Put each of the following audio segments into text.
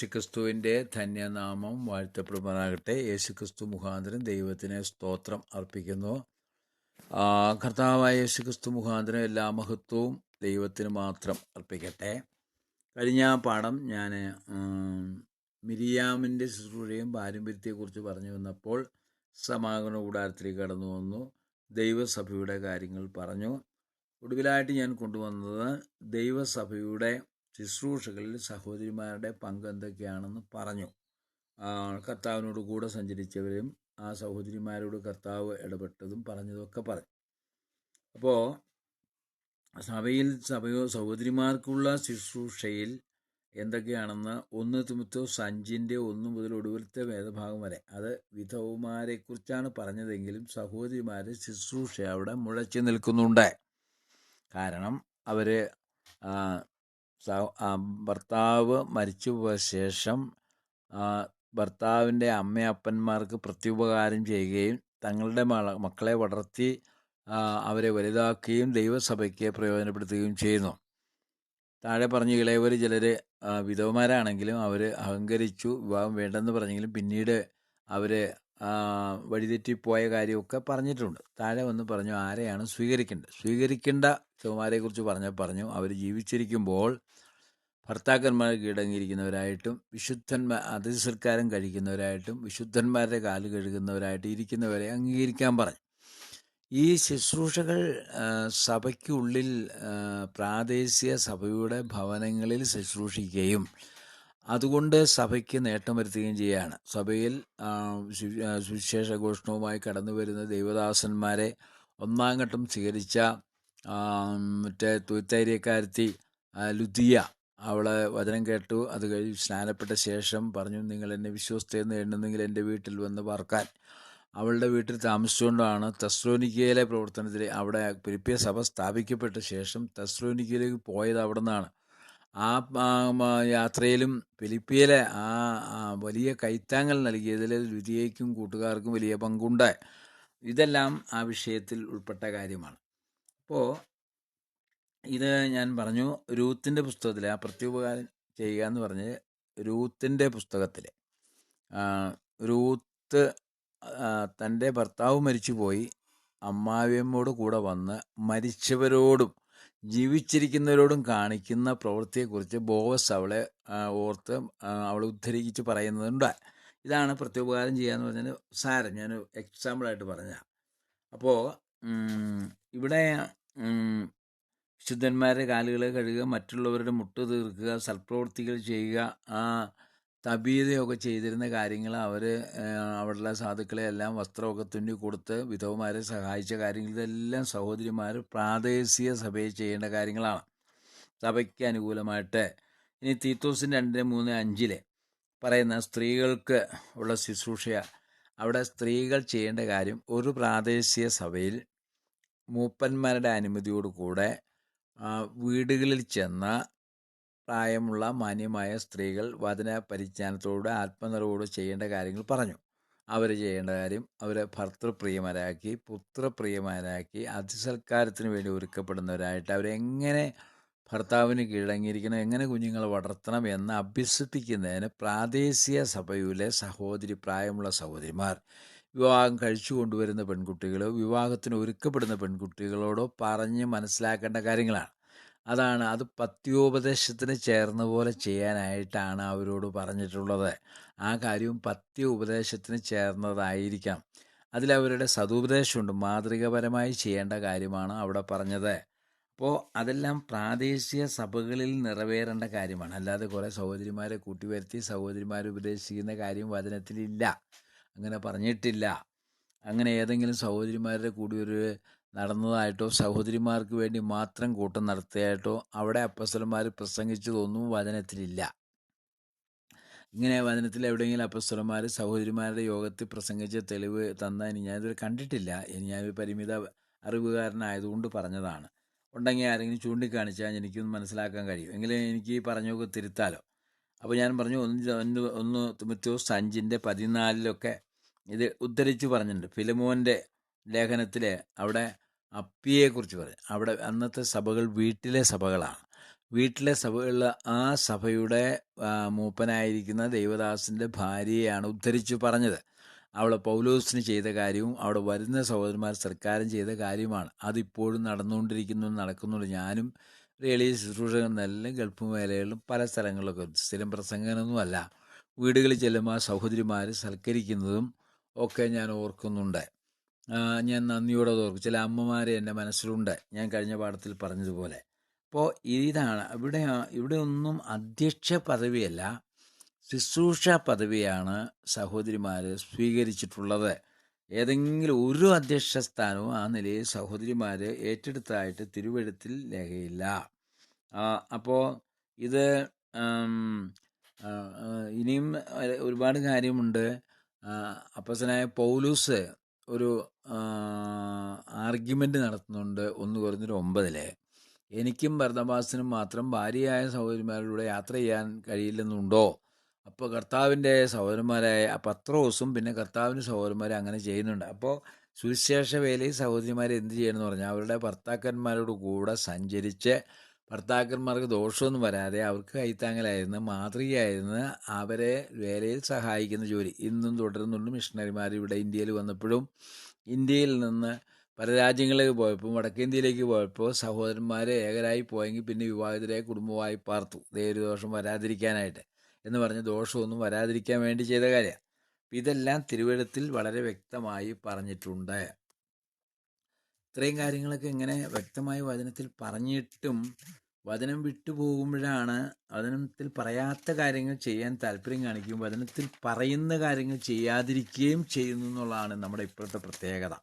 യേശുക്രിസ്തുവിന്റെ ധന്യനാമം വാഴ്ത്തപ്പെടുമാറാകട്ടെ. യേശുക്രിസ്തു മുഖാന്തരം ദൈവത്തിന് സ്തോത്രം അർപ്പിക്കുന്നു. കർത്താവായ യേശുക്രിസ്തു മുഖാന്തരം എല്ലാ മഹത്വവും ദൈവത്തിന് മാത്രം അർപ്പിക്കട്ടെ. കഴിഞ്ഞ പാഠം ഞാൻ മിരിയാമിന്റെ ശുശ്രൂഷയും പാരമ്പര്യത്തെക്കുറിച്ച് പറഞ്ഞു വന്നപ്പോൾ സമാഗമന കൂടാരത്തിലേക്ക് കടന്നു വന്നു. ദൈവസഭയുടെ കാര്യങ്ങൾ പറഞ്ഞു. ഒടുവിലായിട്ട് ഞാൻ കൊണ്ടുവന്നത് ദൈവസഭയുടെ ശുശ്രൂഷകളിൽ സഹോദരിമാരുടെ പങ്ക് എന്തൊക്കെയാണെന്ന് പറഞ്ഞു. കർത്താവിനോട് കൂടെ സഞ്ചരിച്ചവരും ആ സഹോദരിമാരോട് കർത്താവ് ഇടപെട്ടതും പറഞ്ഞതൊക്കെ പറഞ്ഞു. അപ്പോൾ സഭയിൽ സഭയോ സഹോദരിമാർക്കുള്ള ശുശ്രൂഷയിൽ എന്തൊക്കെയാണെന്ന് ഒന്ന് തിമുത്തോ സഞ്ചിന്റെ ഒന്ന് മുതൽ ഒടുവിലത്തെ വേദഭാഗം വരെ. അത് വിധവുമാരെക്കുറിച്ചാണ് പറഞ്ഞതെങ്കിലും സഹോദരിമാരെ ശുശ്രൂഷ അവിടെ മുഴച്ചു നിൽക്കുന്നുണ്ട്. കാരണം അവർ ഭർത്താവ് മരിച്ചു പോയ ശേഷം ഭർത്താവിന്റെ അമ്മയപ്പന്മാർക്ക് പ്രത്യുപകാരം ചെയ്യുകയും തങ്ങളുടെ മക്കളെ വളർത്തി അവരെ വലുതാക്കുകയും ദൈവസഭയ്ക്ക് പ്രയോജനപ്പെടുത്തുകയും ചെയ്യുന്നു. താഴെ പറഞ്ഞു ഇളയവർ ചിലർ വിധവമാരാണെങ്കിലും അവർ അഹങ്കരിച്ചു വിവാഹം വേണ്ടെന്ന് പറഞ്ഞെങ്കിലും പിന്നീട് അവർ വഴിതെറ്റിപ്പോയ കാര്യമൊക്കെ പറഞ്ഞിട്ടുണ്ട്. താഴെ വന്ന് പറഞ്ഞു ആരെയാണ് സ്വീകരിക്കേണ്ടത്? സ്വീകരിക്കേണ്ട ചുമാരെക്കുറിച്ച് പറഞ്ഞ പറഞ്ഞു. അവർ ജീവിച്ചിരിക്കുമ്പോൾ ഭർത്താക്കന്മാർ കീഴടങ്ങിയിരിക്കുന്നവരായിട്ടും വിശുദ്ധന്മാർ അതിസൽക്കാരം കഴിക്കുന്നവരായിട്ടും വിശുദ്ധന്മാരുടെ കാൽ കഴുകുന്നവരായിട്ട് ഇരിക്കുന്നവരെ അംഗീകരിക്കാൻ പറഞ്ഞു. ഈ ശുശ്രൂഷകൾ സഭയ്ക്കുള്ളിൽ പ്രാദേശിക സഭയുടെ ഭവനങ്ങളിൽ ശുശ്രൂഷിക്കുകയും അതുകൊണ്ട് സഭയ്ക്ക് നേട്ടം വരുത്തുകയും ചെയ്യുകയാണ് സഭയിൽ സുവിശേഷ ഘോഷണവുമായി കടന്നു വരുന്ന ദൈവദാസന്മാരെ ഒന്നാം ഘട്ടം സ്വീകരിച്ച മറ്റേ തുത്തൈര്യക്കാരത്തി ലുദിയ അവളെ വചനം കേട്ടു. അത് കഴിഞ്ഞ് സ്നാനപ്പെട്ട ശേഷം പറഞ്ഞു നിങ്ങൾ എന്നെ വിശ്വസ്തയെന്ന് എണ്ണുന്നെങ്കിൽ എന്റെ വീട്ടിൽ വന്ന് പാർക്കാൻ. അവളുടെ വീട്ടിൽ താമസിച്ചുകൊണ്ടാണ് തെസ്ലോനിക്കയിലെ പ്രവർത്തനത്തിൽ അവിടെ പിരിപ്പിയ സഭ സ്ഥാപിക്കപ്പെട്ട ശേഷം തെസ്ലോനിക്കയിലേക്ക് പോയത് അവിടെ നിന്നാണ് ആ യാത്രയിലും ഫിലിപ്പിയിലെ ആ വലിയ കൈത്താങ്ങൾ നൽകിയതിൽ ലുതിയയ്ക്കും കൂട്ടുകാർക്കും വലിയ പങ്കുണ്ട്. ഇതെല്ലാം ആ വിഷയത്തിൽ ഉൾപ്പെട്ട കാര്യമാണ്. അപ്പോൾ ഇത് ഞാൻ പറഞ്ഞു രൂത്തിന്റെ പുസ്തകത്തിൽ ആ പ്രത്യുപകാരം ചെയ്യുക എന്ന് പറഞ്ഞ് രൂത്തിന്റെ പുസ്തകത്തിൽ രൂത്ത് തന്റെ ഭർത്താവ് മരിച്ചുപോയി അമ്മാവിയമ്മോട് കൂടെ വന്ന് മരിച്ചവരോടും ജീവിച്ചിരിക്കുന്നവരോടും കാണിക്കുന്ന പ്രവൃത്തിയെക്കുറിച്ച് ബോവസ് അവളെ ഓർത്ത് അവളെ ഉദ്ധരിച്ച് പറയുന്നുണ്ട്. ഇതാണ് പ്രത്യുപകാരം ചെയ്യാന്ന് പറഞ്ഞാൽ സാരം. ഞാൻ എക്സാമ്പിളായിട്ട് പറഞ്ഞ അപ്പോൾ ഇവിടെ ശുദ്ധന്മാരുടെ കാലുകളെ കഴുകുക മറ്റുള്ളവരുടെ മുട്ട് തീർക്കുക സൽപ്രവൃത്തികൾ ചെയ്യുക തബീതയൊക്കെ ചെയ്തിരുന്ന കാര്യങ്ങൾ അവർ അവിടെയുള്ള സാധുക്കളെ എല്ലാം വസ്ത്രമൊക്കെ തുന്നി കൊടുത്ത് വിധവമാരെ സഹായിച്ച കാര്യങ്ങൾ ഇതെല്ലാം സഹോദരിമാർ പ്രാദേശിക സഭയിൽ ചെയ്യേണ്ട കാര്യങ്ങളാണ്. സഭയ്ക്ക് അനുകൂലമായിട്ട്. ഇനി തീത്തോസിന്റെ രണ്ട് മൂന്ന് അഞ്ചിലെ പറയുന്ന സ്ത്രീകൾക്ക് ഉള്ള ശുശ്രൂഷ അവിടെ സ്ത്രീകൾ ചെയ്യേണ്ട കാര്യം ഒരു പ്രാദേശിക സഭയിൽ മൂപ്പന്മാരുടെ അനുമതിയോടുകൂടെ വീടുകളിൽ ചെന്ന് പ്രായമുള്ള മാന്യമായ സ്ത്രീകൾ വചന പരിജ്ഞാനത്തോടെ ആത്മനിറവോട് ചെയ്യേണ്ട കാര്യങ്ങൾ പറഞ്ഞു. അവർ ചെയ്യേണ്ട കാര്യം അവരെ ഭർത്തൃപ്രിയമാരാക്കി പുത്രപ്രിയമാരാക്കി അതിസൽക്കാരത്തിന് വേണ്ടി ഒരുക്കപ്പെടുന്നവരായിട്ട് അവരെങ്ങനെ ഭർത്താവിന് കീഴടങ്ങിയിരിക്കണം എങ്ങനെ കുഞ്ഞുങ്ങളെ വളർത്തണം എന്ന് അഭ്യസിപ്പിക്കുന്നതിന് പ്രാദേശിക സഭയിലെ സഹോദരി പ്രായമുള്ള സഹോദരിമാർ വിവാഹം കഴിച്ചു കൊണ്ടുവരുന്ന പെൺകുട്ടികളോ വിവാഹത്തിന് ഒരുക്കപ്പെടുന്ന പെൺകുട്ടികളോടോ പറഞ്ഞ് മനസ്സിലാക്കേണ്ട കാര്യങ്ങളാണ്. അതാണ്. അത് പത്യോപദേശത്തിന് ചേർന്ന പോലെ ചെയ്യാനായിട്ടാണ് അവരോട് പറഞ്ഞിട്ടുള്ളത്. ആ കാര്യവും പത്യ ഉപദേശത്തിന് ചേർന്നതായിരിക്കാം അതിലവരുടെ സതുപദേശമുണ്ട് മാതൃകപരമായി ചെയ്യേണ്ട കാര്യമാണ് അവിടെ പറഞ്ഞത്. അപ്പോൾ അതെല്ലാം പ്രാദേശിക സഭകളിൽ നിറവേറേണ്ട കാര്യമാണ്. അല്ലാതെ കുറേ സഹോദരിമാരെ കൂട്ടിവരുത്തി സഹോദരിമാർ ഉപദേശിക്കുന്ന കാര്യം വചനത്തിലില്ല. അങ്ങനെ പറഞ്ഞിട്ടില്ല. അങ്ങനെ ഏതെങ്കിലും സഹോദരിമാരുടെ കൂടി ഒരു നടന്നതായിട്ടോ സഹോദരിമാർക്ക് വേണ്ടി മാത്രം കൂട്ടം നടത്തിയായിട്ടോ അവിടെ അപ്പസ്വലന്മാർ പ്രസംഗിച്ചതൊന്നും വചനത്തിലില്ല. ഇങ്ങനെ വചനത്തിൽ എവിടെയെങ്കിലും അപ്പസ്വലന്മാർ സഹോദരിമാരുടെ യോഗത്തിൽ പ്രസംഗിച്ച തെളിവ് തന്നാൽ ഞാനിതുവരെ കണ്ടിട്ടില്ല. ഞാനൊരു പരിമിത അറിവുകാരനായതുകൊണ്ട് പറഞ്ഞതാണ്. ഉണ്ടെങ്കിൽ ആരെങ്കിലും ചൂണ്ടിക്കാണിച്ചാൽ എനിക്കൊന്ന് മനസ്സിലാക്കാൻ കഴിയും. എങ്കിലും എനിക്ക് ഈ പറഞ്ഞൊക്കെ തിരുത്താലോ. അപ്പോൾ ഞാൻ പറഞ്ഞു ഒന്ന് ഒന്ന് ഒന്ന് തിമത്യോസ് അഞ്ചിന്റെ പതിനാലിലൊക്കെ ഇത് ഉദ്ധരിച്ച് പറഞ്ഞിട്ടുണ്ട്. ഫിലമോന്റെ ലേഖനത്തിൽ അവിടെ അപ്പിയെക്കുറിച്ച് പറയും. അവിടെ അന്നത്തെ സഭകൾ വീട്ടിലെ സഭകളാണ്. വീട്ടിലെ സഭകളിൽ ആ സഭയുടെ മൂപ്പനായിരിക്കുന്ന ദൈവദാസന്റെ ഭാര്യയാണ് ഉദ്ധരിച്ചു പറഞ്ഞത്. അവിടെ പൗലോസിന് ചെയ്ത കാര്യവും അവിടെ വരുന്ന സഹോദരന്മാർ സർക്കാരും ചെയ്ത കാര്യമാണ് അതിപ്പോഴും നടന്നുകൊണ്ടിരിക്കുന്നു നടക്കുന്നുണ്ട്. ഞാനും ഒരു ശുശ്രൂഷകൾ നല്ല ഗൾഫ് മേഖലകളിലും പല സ്ഥലങ്ങളിലൊക്കെ സ്ഥിരം പ്രസംഗനൊന്നുമല്ല. വീടുകളിൽ ചെല്ലുമ്പോൾ സഹോദരിമാർ സൽക്കരിക്കുന്നതും ഒക്കെ ഞാൻ ഓർക്കുന്നുണ്ട്. ഞാൻ നന്ദിയോടെ തോർക്കും ചില അമ്മമാർ എന്റെ മനസ്സിലുണ്ട്. ഞാൻ കഴിഞ്ഞ പാഠത്തിൽ പറഞ്ഞതുപോലെ. അപ്പോൾ ഇതാണ് ഇവിടെ ഇവിടെ ഒന്നും അധ്യക്ഷ പദവിയല്ല ശുശ്രൂഷ പദവിയാണ് സഹോദരിമാർ സ്വീകരിച്ചിട്ടുള്ളത്. ഏതെങ്കിലും ഒരു അധ്യക്ഷ സ്ഥാനവും ആ നിലയിൽ സഹോദരിമാർ ഏറ്റെടുത്തതായിട്ട് തിരുവഴുത്തിൽ രേഖയില്ല. അപ്പോൾ ഇത് ഇനിയും ഒരുപാട് കാര്യമുണ്ട്. അപ്പസനായ പൗലൂസ് ഒരു ആർഗ്യുമെന്റ് നടത്തുന്നുണ്ട്. ഒന്ന് കുറഞ്ഞൊരു ഒമ്പതിലെ. എനിക്കും ഭരതവാസനും മാത്രം ഭാര്യയായ സഹോദരിമാരിലൂടെ യാത്ര ചെയ്യാൻ കഴിയില്ലെന്നുണ്ടോ? അപ്പോൾ കർത്താവിന്റെ സഹോദരന്മാരായ പത്രോസും പിന്നെ കർത്താവിന്റെ സഹോദരന്മാരെ അങ്ങനെ ചെയ്യുന്നുണ്ട്. അപ്പോൾ സുവിശേഷ വേലയിൽ സഹോദരിമാരെ എന്ത് ചെയ്യണമെന്ന് പറഞ്ഞാൽ അവരുടെ ഭർത്താക്കന്മാരോട് കൂടെ സഞ്ചരിച്ച് ഭർത്താക്കന്മാർക്ക് ദോഷമൊന്നും വരാതെ അവർക്ക് കൈത്താങ്ങലായിരുന്നു മാതൃകയായിരുന്നു അവരെ വേലയിൽ സഹായിക്കുന്ന ജോലി. ഇന്നും തുടരുന്നുണ്ട് മിഷണറിമാർ ഇവിടെ ഇന്ത്യയിൽ വന്നപ്പോഴും. ഇന്ത്യയിൽ നിന്ന് പല രാജ്യങ്ങളിലേക്ക് പോയപ്പോൾ വടക്കേന്ത്യയിലേക്ക് പോയപ്പോൾ സഹോദരന്മാരെ ഏകരായി പോയെങ്കിൽ പിന്നെ വിവാഹിതരെ കുടുംബമായി പാർത്തു. ദേ ദോഷം വരാതിരിക്കാനായിട്ട് എന്ന് പറഞ്ഞ് ദോഷമൊന്നും വരാതിരിക്കാൻ വേണ്ടി ചെയ്ത കാര്യമാണ്. ഇതെല്ലാം തിരുവഴുത്തിൽ വളരെ വ്യക്തമായി പറഞ്ഞിട്ടുണ്ട്. ഇത്രയും കാര്യങ്ങളൊക്കെ ഇങ്ങനെ വ്യക്തമായി വചനത്തിൽ പറഞ്ഞിട്ടും വചനം വിട്ടുപോകുമ്പോഴാണ് വചനത്തിൽ പറയാത്ത കാര്യങ്ങൾ ചെയ്യാൻ താല്പര്യം കാണിക്കും വചനത്തിൽ പറയുന്ന കാര്യങ്ങൾ ചെയ്യാതിരിക്കുകയും ചെയ്യുന്നു എന്നുള്ളതാണ് നമ്മുടെ ഇപ്പോഴത്തെ പ്രത്യേകത.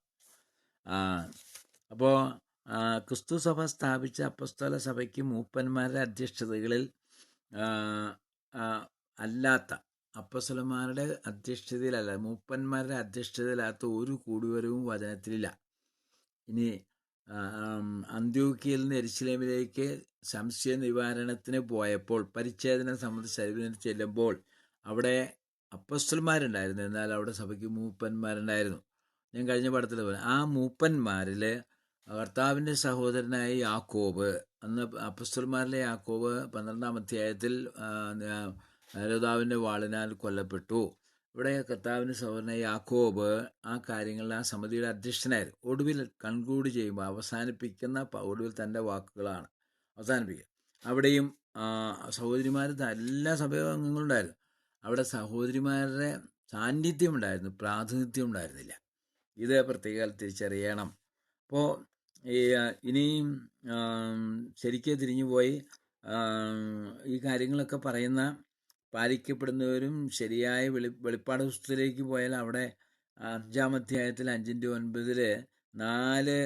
അപ്പോൾ ക്രിസ്തു സഭ സ്ഥാപിച്ച അപ്പസ്തോല സഭയ്ക്ക് മൂപ്പന്മാരുടെ അധ്യക്ഷതകളിൽ അല്ലാത്ത അപ്പസ്വലന്മാരുടെ അധ്യക്ഷതയിലല്ല മൂപ്പന്മാരുടെ അധ്യക്ഷതയിലാത്ത ഒരു കൂടിവരവും വചനത്തിലില്ല. ഇനി അന്ത്യോക്യയിൽ നിന്ന് എരിശിലേമിലേക്ക് സംശയ നിവാരണത്തിന് പോയപ്പോൾ പരിച്ഛേദന സംബന്ധിച്ച് ശരീരത്തിന് ചെല്ലുമ്പോൾ അവിടെ അപ്പസ്റ്റൽമാരുണ്ടായിരുന്നു എന്നാൽ അവിടെ സഭയ്ക്ക് മൂപ്പന്മാരുണ്ടായിരുന്നു. ഞാൻ കഴിഞ്ഞ പടത്തിൽ പോലെ ആ മൂപ്പന്മാരിൽ കർത്താവിന്റെ സഹോദരനായ യാക്കോബ് അന്ന് അപ്പസ്റ്റൽമാരിലെ യാക്കോബ് പന്ത്രണ്ടാം അധ്യായത്തിൽ ഹരോദാവിന്റെ വാളിനാൽ കൊല്ലപ്പെട്ടു. ഇവിടെ കർത്താവിന് സഹോദരനായ യാക്കോബ് ആ കാര്യങ്ങളിൽ ആ സമിതിയുടെ അധ്യക്ഷനായിരുന്നു. ഒടുവിൽ കൺക്ലൂഡ് ചെയ്യുമ്പോൾ അവസാനിപ്പിക്കുന്ന ഒടുവിൽ തന്റെ വാക്കുകളാണ് അവസാനിപ്പിക്കുക. അവിടെയും സഹോദരിമാർ എല്ലാ സഭയംഗങ്ങളും ഉണ്ടായിരുന്നു. അവിടെ സഹോദരിമാരുടെ സാന്നിധ്യം ഉണ്ടായിരുന്നു പ്രാതിനിധ്യം ഉണ്ടായിരുന്നില്ല. ഇത് പ്രത്യേകം തിരിച്ചറിയണം. അപ്പോൾ ഇനിയും ശരിക്കും തിരിഞ്ഞുപോയി ഈ കാര്യങ്ങളൊക്കെ പറയുന്ന പാലിക്കപ്പെടുന്നവരും ശരിയായ വെളി വെളിപ്പാട് പുസ്തകത്തിലേക്ക് പോയാൽ അവിടെ അഞ്ചാം അധ്യായത്തിൽ അഞ്ചിന്റെ ഒൻപതിൽ നാല്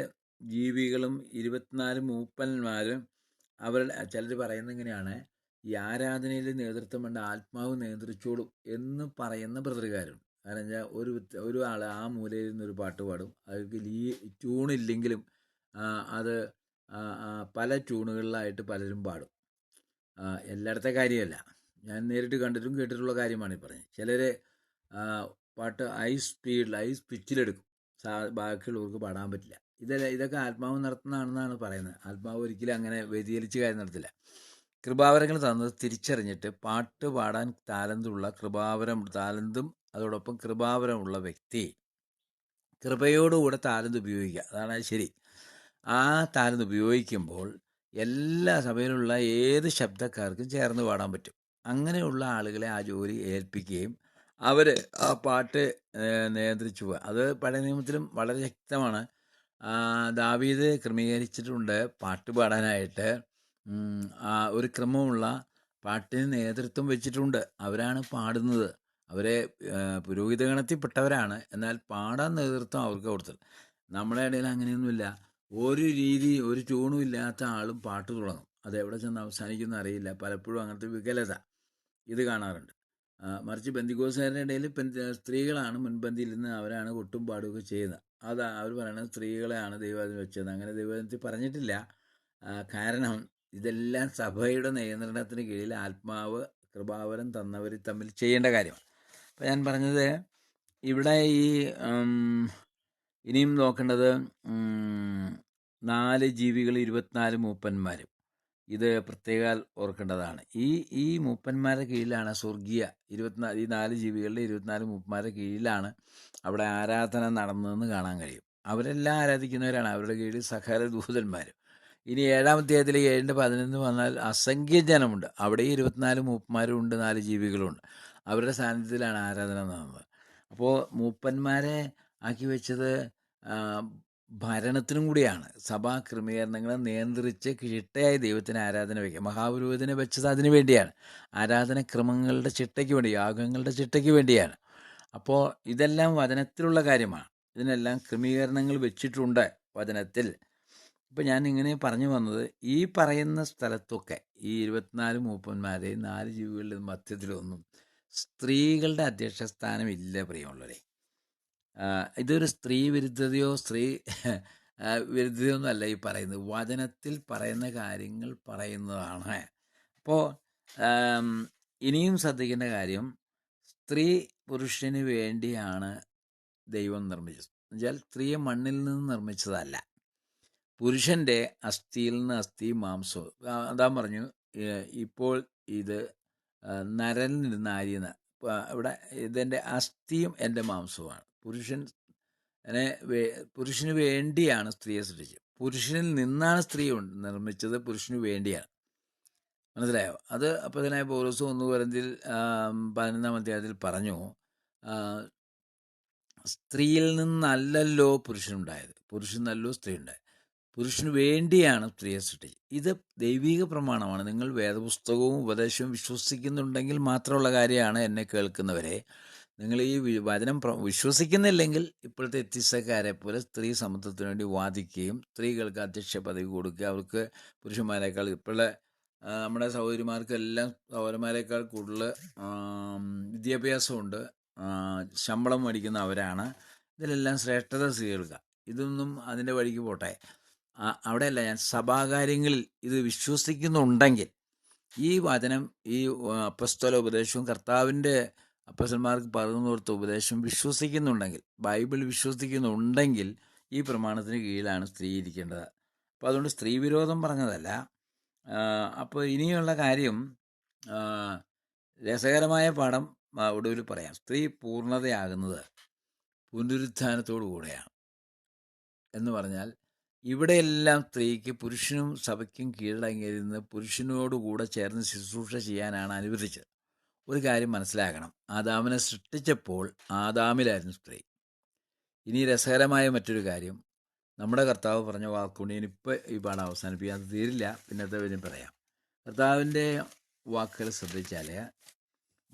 ജീവികളും ഇരുപത്തിനാല് മൂപ്പന്മാരും അവരുടെ ചിലർ പറയുന്നത് ഇങ്ങനെയാണ് ഈ ആരാധനയിൽ നേതൃത്വം വേണ്ട ആത്മാവ് നിയന്ത്രിച്ചോളും എന്ന് പറയുന്ന ബ്രദറുകാരുണ്ട് കാരണം വെച്ചാൽ ഒരു ഒരു ആൾ ആ മൂലയിൽ നിന്നൊരു പാട്ട് പാടും. അവർക്ക് ലീ ട്യൂണില്ലെങ്കിലും അത് പല ട്യൂണുകളിലായിട്ട് പലരും പാടും. എല്ലായിടത്തെ കാര്യമല്ല. ഞാൻ നേരിട്ട് കണ്ടിട്ടും കേട്ടിട്ടുള്ള കാര്യമാണ് ഈ പറഞ്ഞത്. ചിലർ പാട്ട് ഐ സ്പീഡിൽ ഹൈ പിച്ചിലെടുക്കും സാ ബാക്കിയുള്ളവർക്ക് പാടാൻ പറ്റില്ല. ഇതല്ല ഇതൊക്കെ ആത്മാവ് നടത്തുന്നതാണെന്നാണ് പറയുന്നത്. ആത്മാവ് ഒരിക്കലും അങ്ങനെ വ്യതിചലിച്ച് കാര്യം നടത്തില്ല. കൃപാവരങ്ങൾ തന്നത് തിരിച്ചറിഞ്ഞിട്ട് പാട്ട് പാടാൻ താലന്തുള്ള കൃപാവരം താലന്തും അതോടൊപ്പം കൃപാവരമുള്ള വ്യക്തി കൃപയോടുകൂടെ താലന്ത് ഉപയോഗിക്കുക. അതാണ് ശരി. ആ താലന്ത് ഉപയോഗിക്കുമ്പോൾ എല്ലാ സഭയിലുള്ള ഏത് ശബ്ദക്കാർക്കും ചേർന്ന് പാടാൻ പറ്റും. അങ്ങനെയുള്ള ആളുകളെ ആ ജോലി ഏൽപ്പിക്കുകയും അവർ ആ പാട്ട് നിയന്ത്രിച്ചു പോവുക. അത് പഴയ നിയമത്തിലും വളരെ ശക്തമാണ്. ദാവീദ് ക്രമീകരിച്ചിട്ടുണ്ട് പാട്ട് പാടാനായിട്ട്. ഒരു ക്രമമുള്ള പാട്ടിന് നേതൃത്വം വെച്ചിട്ടുണ്ട്. അവരാണ് പാടുന്നത്. അവരെ പുരോഹിതഗണത്തിൽപ്പെട്ടവരാണ്. എന്നാൽ പാടാൻ നേതൃത്വം അവർക്ക് കൊടുത്തത് നമ്മുടെ ഇടയിൽ അങ്ങനെയൊന്നുമില്ല. ഒരു രീതി ഒരു ട്യൂണും ഇല്ലാത്ത ആളും പാട്ട് തുടങ്ങും. അത് എവിടെ ചെന്ന് അവസാനിക്കുന്ന അറിയില്ല. പലപ്പോഴും അങ്ങനത്തെ വികലത. ഇത് കാണാറുണ്ട്. മറിച്ച് ബന്ധിക്കോസുകാരുടെ ഇടയിൽ സ്ത്രീകളാണ് മുൻപന്തിയിൽ നിന്ന് അവരാണ് കൊട്ടും പാടുകയൊക്കെ ചെയ്യുന്നത് അതാ അവർ പറയുന്നത് സ്ത്രീകളെയാണ് ദൈവത്തിന് വെച്ചത്. അങ്ങനെ ദൈവത്തിൽ പറഞ്ഞിട്ടില്ല. കാരണം ഇതെല്ലാം സഭയുടെ നിയന്ത്രണത്തിന് കീഴിൽ ആത്മാവ് കൃപാവരം തന്നവർ തമ്മിൽ ചെയ്യേണ്ട കാര്യമാണ്. അപ്പം ഞാൻ പറഞ്ഞത് ഇവിടെ ഈ ഇനിയും നോക്കേണ്ടത് നാല് ജീവികൾ ഇരുപത്തിനാല് മൂപ്പന്മാരും. ഇത് പ്രത്യേകാൽ ഓർക്കേണ്ടതാണ്. ഈ ഈ മൂപ്പന്മാരുടെ കീഴിലാണ് സ്വർഗീയ ഇരുപത്തിനാല് ഈ നാല് ജീവികളുടെ ഇരുപത്തിനാല് മൂപ്പന്മാരുടെ കീഴിലാണ് അവിടെ ആരാധന നടന്നതെന്ന് കാണാൻ കഴിയും. അവരെല്ലാം ആരാധിക്കുന്നവരാണ്. അവരുടെ കീഴിൽ സകല ദൂതന്മാരും. ഇനി ഏഴാം അധ്യായത്തിൽ ഏഴിന്റെ പതിനൊന്ന് വന്നാൽ അസംഖ്യ ജനമുണ്ട്. അവിടെ ഇരുപത്തിനാല് മൂപ്പന്മാരും ഉണ്ട് നാല് ജീവികളുണ്ട് അവരുടെ സാന്നിധ്യത്തിലാണ് ആരാധന നടന്നത്. അപ്പോൾ മൂപ്പന്മാരെ ആക്കി വെച്ചത് ഭരണത്തിനും കൂടിയാണ്. സഭാ ക്രമീകരണങ്ങളെ നിയന്ത്രിച്ച് ചിട്ടയായി ദൈവത്തിന് ആരാധന വയ്ക്കുക. മഹാപുരോഹിതനെ വെച്ചത് അതിനു വേണ്ടിയാണ്. ആരാധന ക്രമങ്ങളുടെ ചിട്ടയ്ക്ക് വേണ്ടി യാഗങ്ങളുടെ ചിട്ടയ്ക്ക് വേണ്ടിയാണ്. അപ്പോൾ ഇതെല്ലാം വചനത്തിലുള്ള കാര്യമാണ്. ഇതിനെല്ലാം ക്രമീകരണങ്ങൾ വെച്ചിട്ടുണ്ട് വചനത്തിൽ. ഇപ്പം ഞാൻ ഇങ്ങനെ പറഞ്ഞു വന്നത് ഈ പറയുന്ന സ്ഥലത്തൊക്കെ ഈ ഇരുപത്തിനാല് മൂപ്പന്മാരെയും നാല് ജീവികളുടെ മധ്യത്തിലൊന്നും സ്ത്രീകളുടെ അധ്യക്ഷ സ്ഥാനം ഇല്ല പ്രിയമുള്ളവരെ. ഇതൊരു സ്ത്രീ വിരുദ്ധതയോ സ്ത്രീ വിരുദ്ധതയോ ഒന്നുമല്ല ഈ പറയുന്നത്. വചനത്തിൽ പറയുന്ന കാര്യങ്ങൾ പറയുന്നതാണ്. അപ്പോൾ ഇനിയും ശ്രദ്ധിക്കേണ്ട കാര്യം സ്ത്രീ പുരുഷന് വേണ്ടിയാണ് ദൈവം നിർമ്മിച്ചത്. എന്നുവെച്ചാൽ സ്ത്രീയെ മണ്ണിൽ നിന്ന് നിർമ്മിച്ചതല്ല. പുരുഷന്റെ അസ്ഥിയിൽ നിന്ന് അസ്ഥി മാംസവും. അതാ പറഞ്ഞു ഇപ്പോൾ ഇത് നരനിൽ നിന്ന് ആര്യന്ന് ഇവിടെ ഇതെന്റെ അസ്ഥിയും എന്റെ മാംസവുമാണ്. പുരുഷൻ നെ വേ- പുരുഷന് വേണ്ടിയാണ് സ്ത്രീയെ സൃഷ്ടിച്ചത്. പുരുഷനിൽ നിന്നാണ് സ്ത്രീ നിർമ്മിച്ചത് പുരുഷന് വേണ്ടിയാണ്. മനസ്സിലായോ? അത് അപ്പോൾ തന്നെ പൗലോസ് ഒന്ന് പറഞ്ഞതിൽ പതിനൊന്നാം അധ്യായത്തിൽ പറഞ്ഞു സ്ത്രീയിൽ നിന്നല്ലല്ലോ പുരുഷനുണ്ടായത്. പുരുഷനല്ലോ സ്ത്രീ ഉണ്ടായത് പുരുഷന് വേണ്ടിയാണ് സ്ത്രീയെ സൃഷ്ടിച്ചത്. ഇത് ദൈവിക പ്രമാണമാണ്. നിങ്ങൾ വേദപുസ്തകവും ഉപദേശവും വിശ്വസിക്കുന്നുണ്ടെങ്കിൽ മാത്രമുള്ള കാര്യമാണ് എന്നെ കേൾക്കുന്നവരെ. നിങ്ങൾ ഈ വചനം വിശ്വസിക്കുന്നില്ലെങ്കിൽ ഇപ്പോഴത്തെ എത്തിസക്കാരെ പോലെ സ്ത്രീ സമത്വത്തിന് വേണ്ടി വാദിക്കുകയും സ്ത്രീകൾക്ക് അധ്യക്ഷ പദവി കൊടുക്കുക. അവർക്ക് പുരുഷന്മാരെക്കാൾ ഇപ്പോഴെ നമ്മുടെ സഹോദരിമാർക്കെല്ലാം സഹോദരന്മാരെക്കാൾ കൂടുതൽ വിദ്യാഭ്യാസമുണ്ട്. ശമ്പളം മേടിക്കുന്ന അവരാണ്. ഇതിലെല്ലാം ശ്രേഷ്ഠത സ്വീകരിക്കുക. ഇതൊന്നും അതിന്റെ വഴിക്ക് പോട്ടെ. അവിടെയല്ല ഞാൻ സഭാകാര്യങ്ങളിൽ ഇത് വിശ്വസിക്കുന്നുണ്ടെങ്കിൽ ഈ വചനം ഈ അപ്പസ്തല ഉപദേശവും കർത്താവിന്റെ അപ്പസന്മാർക്ക് പറഞ്ഞു കൊടുത്ത ഉപദേശം വിശ്വസിക്കുന്നുണ്ടെങ്കിൽ ബൈബിൾ വിശ്വസിക്കുന്നുണ്ടെങ്കിൽ ഈ പ്രമാണത്തിന് കീഴിലാണ് സ്ത്രീ ഇരിക്കേണ്ടത്. അപ്പോൾ അതുകൊണ്ട് സ്ത്രീ വിരോധം പറഞ്ഞതല്ല. അപ്പോൾ ഇനിയുള്ള കാര്യം രസകരമായ പാഠം ഒടുവിൽ പറയാം. സ്ത്രീ പൂർണതയാകുന്നത് പുനരുദ്ധാനത്തോടു കൂടെയാണ്. എന്ന് പറഞ്ഞാൽ ഇവിടെയെല്ലാം സ്ത്രീക്ക് പുരുഷനും സഭയ്ക്കും കീഴടങ്ങിയിരുന്ന് പുരുഷനോടുകൂടെ ചേർന്ന് ശുശ്രൂഷ ചെയ്യാനാണ് അനുവദിച്ചത്. ഒരു കാര്യം മനസ്സിലാക്കണം ആദാമിനെ സൃഷ്ടിച്ചപ്പോൾ ആദാമിലായിരുന്നു സ്ത്രീ. ഇനി രസകരമായ മറ്റൊരു കാര്യം. നമ്മുടെ കർത്താവ് പറഞ്ഞ വാക്കുകൊണ്ട് ഇനിയിപ്പോൾ ഈ പാഠം അവസാനിപ്പിക്കാൻ അത് തീരില്ല പിന്നത്തെ വരും പറയാം. കർത്താവിന്റെ വാക്കുകൾ ശ്രദ്ധിച്ചാൽ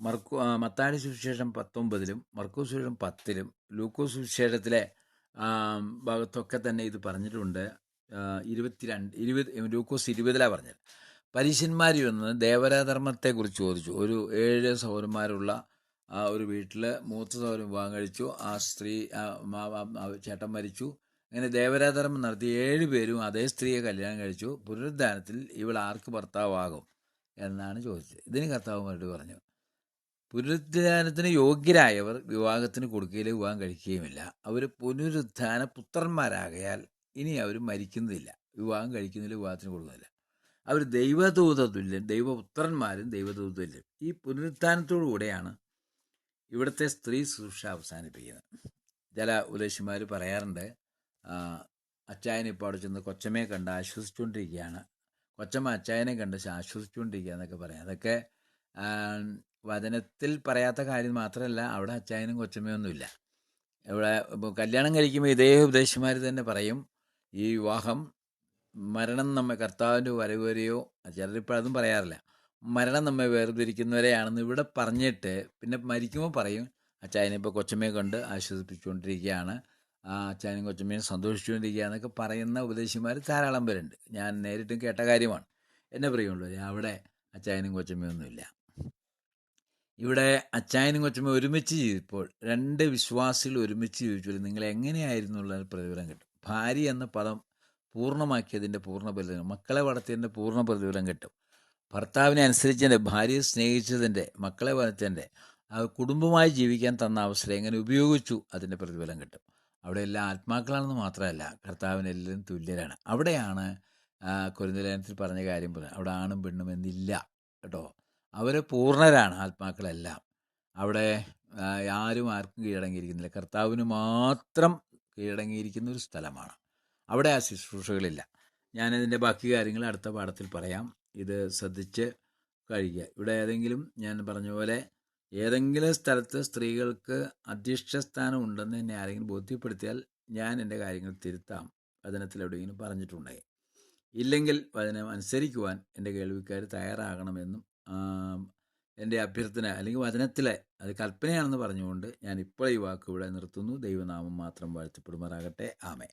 മർക്കു മത്താടി സുവിശേഷം പത്തൊമ്പതിലും മർക്കു സുവിശേഷം പത്തിലും ലൂക്കോ സുവിശേഷത്തിലെ ഭാഗത്തൊക്കെ തന്നെ ഇത് പറഞ്ഞിട്ടുണ്ട്. ഇരുപത്തിരണ്ട് ഇരുപത് ലൂക്കോസ് ഇരുപതിലാണ് പറഞ്ഞത്. പരീശന്മാരിൽ വന്ന് ദേവരാധർമ്മത്തെക്കുറിച്ച് ചോദിച്ചു. ഒരു ഏഴ് സൗരന്മാരുള്ള ആ ഒരു വീട്ടിൽ മൂത്ത സൗരം വിവാഹം കഴിച്ചു. ആ സ്ത്രീ ചേട്ടൻ മരിച്ചു. അങ്ങനെ ദേവരാധർമ്മം നടത്തി ഏഴ് പേരും അതേ സ്ത്രീയെ കല്യാണം കഴിച്ചു. പുനരുദ്ധാനത്തിൽ ഇവൾ ആർക്ക് ഭർത്താവാകും എന്നാണ് ചോദിച്ചത്. ഇതിന് കർത്താവ് മറുപടി പറഞ്ഞു. പുനരുദ്ധാനത്തിന് യോഗ്യരായവർ വിവാഹത്തിന് കൊടുക്കുകയില്ല വിവാഹം കഴിക്കുകയുമില്ല. അവർ പുനരുദ്ധാന പുത്രന്മാരാകയാൽ ഇനി അവർ മരിക്കുന്നില്ല വിവാഹം കഴിക്കുന്നില്ല വിവാഹത്തിന് കൊടുക്കുന്നില്ല. അവർ ദൈവദൂത ദൈവപുത്രന്മാരും ദൈവദൂത തുല്യം ഈ പുനരുത്ഥാനത്തോടുകൂടെയാണ് ഇവിടുത്തെ സ്ത്രീ ശുശ്രൂഷ അവസാനിപ്പിക്കുന്നത്. ചില ഉലേശിമാർ പറയാറുണ്ട് അച്ചായനെ അച്ചായൻ ഇപ്പോൾ അവിടെ ചെന്ന് കൊച്ചമ്മയെ കണ്ട് ആശ്വസിച്ചുകൊണ്ടിരിക്കുകയാണ്. കൊച്ചമ്മ അച്ചായനെ കണ്ട് ആശ്വസിച്ചുകൊണ്ടിരിക്കുക എന്നൊക്കെ പറയാം. അതൊക്കെ വചനത്തിൽ പറയാത്ത കാര്യം മാത്രമല്ല അവിടെ അച്ചായനും കൊച്ചമ്മയൊന്നുമില്ല ഇവിടെ കല്യാണം കഴിക്കുമ്പോൾ ഇതേ ഉപദേശിമാർ തന്നെ പറയും ഈ വിവാഹം മരണം നമ്മെ കർത്താവിന്റെ വരവ് വരെയോ ചിലരിപ്പോൾ അതും പറയാറില്ല. മരണം നമ്മെ വേർതിരിക്കുന്നവരെയാണെന്ന് ഇവിടെ പറഞ്ഞിട്ട് പിന്നെ മരിക്കുമ്പോൾ പറയും അച്ചായനെ ഇപ്പോൾ കൊച്ചമ്മയെ കണ്ട് ആശ്വസിപ്പിച്ചുകൊണ്ടിരിക്കുകയാണ്. ആ അച്ചായനും കൊച്ചമ്മയും സന്തോഷിച്ചുകൊണ്ടിരിക്കുക എന്നൊക്കെ പറയുന്ന ഉപദേശിമാർ ധാരാളം പേരുണ്ട്. ഞാൻ നേരിട്ടും കേട്ട കാര്യമാണ്. എന്നെ പ്രിയമുള്ളവർ അവിടെ അച്ചായനും കൊച്ചമ്മയൊന്നുമില്ല ഇവിടെ അച്ചായനും കൊച്ചമ്മയും ഒരുമിച്ച് ജീവിപ്പോൾ രണ്ട് വിശ്വാസികൾ ഒരുമിച്ച് ജീവിച്ചു നിങ്ങൾ എങ്ങനെയായിരുന്നു ഉള്ള പ്രതിഫലം കിട്ടും. ഭാര്യ എന്ന പദം പൂർണമാക്കിയതിന്റെ പൂർണ പ്രതിഫലം മക്കളെ വളർത്തിയതിന്റെ പൂർണ പ്രതിഫലം കിട്ടും. ഭർത്താവിനെ അനുസരിച്ചതിന്റെ ഭാര്യയെ സ്നേഹിച്ചതിന്റെ മക്കളെ വളർത്തിയതിന്റെ ആ കുടുംബമായി ജീവിക്കാൻ തന്ന അവസരം എങ്ങനെ ഉപയോഗിച്ചു അതിന്റെ പ്രതിഫലം കിട്ടും. അവിടെ എല്ലാം ആത്മാക്കളാണെന്ന് മാത്രമല്ല കർത്താവിനെല്ലാം തുല്യരാണ്. അവിടെയാണ് കുരുന്തലേനത്തിൽ പറഞ്ഞ കാര്യം പോലെ അവിടെ ആണും പെണ്ണും എന്നില്ല കേട്ടോ. അവർ പൂർണരാണ് ആത്മാക്കളെല്ലാം. അവിടെ ആരും ആർക്കും കീഴടങ്ങിയിരിക്കുന്നില്ല. കർത്താവിന് മാത്രം കീഴടങ്ങിയിരിക്കുന്ന ഒരു സ്ഥലമാണ്. അവിടെ ആ ശുശ്രൂഷകളില്ല. ഞാനതിന്റെ ബാക്കി കാര്യങ്ങൾ അടുത്ത പാഠത്തിൽ പറയാം. ഇത് ശ്രദ്ധിച്ച് കഴിയുക. ഇവിടെ ഏതെങ്കിലും ഞാൻ പറഞ്ഞ പോലെ ഏതെങ്കിലും സ്ഥലത്ത് സ്ത്രീകൾക്ക് അധ്യക്ഷ സ്ഥാനം ഉണ്ടെന്ന് എന്നെ ആരെങ്കിലും ബോധ്യപ്പെടുത്തിയാൽ ഞാൻ എന്റെ കാര്യങ്ങൾ തിരുത്താം. വചനത്തിൽ എവിടെയെങ്കിലും പറഞ്ഞിട്ടുണ്ടെങ്കിൽ. ഇല്ലെങ്കിൽ വചനം അനുസരിക്കുവാൻ എന്റെ കേൾവിക്കാർ തയ്യാറാകണമെന്നും എന്റെ അഭ്യർത്ഥന അല്ലെങ്കിൽ വചനത്തിലെ അത് കൽപ്പനയാണെന്ന് പറഞ്ഞുകൊണ്ട് ഞാൻ ഇപ്പോൾ ഈ വാക്ക് ഇവിടെ നിർത്തുന്നു. ദൈവനാമം മാത്രം വാഴ്ത്തപ്പെടുമാറാകട്ടെ. ആമേ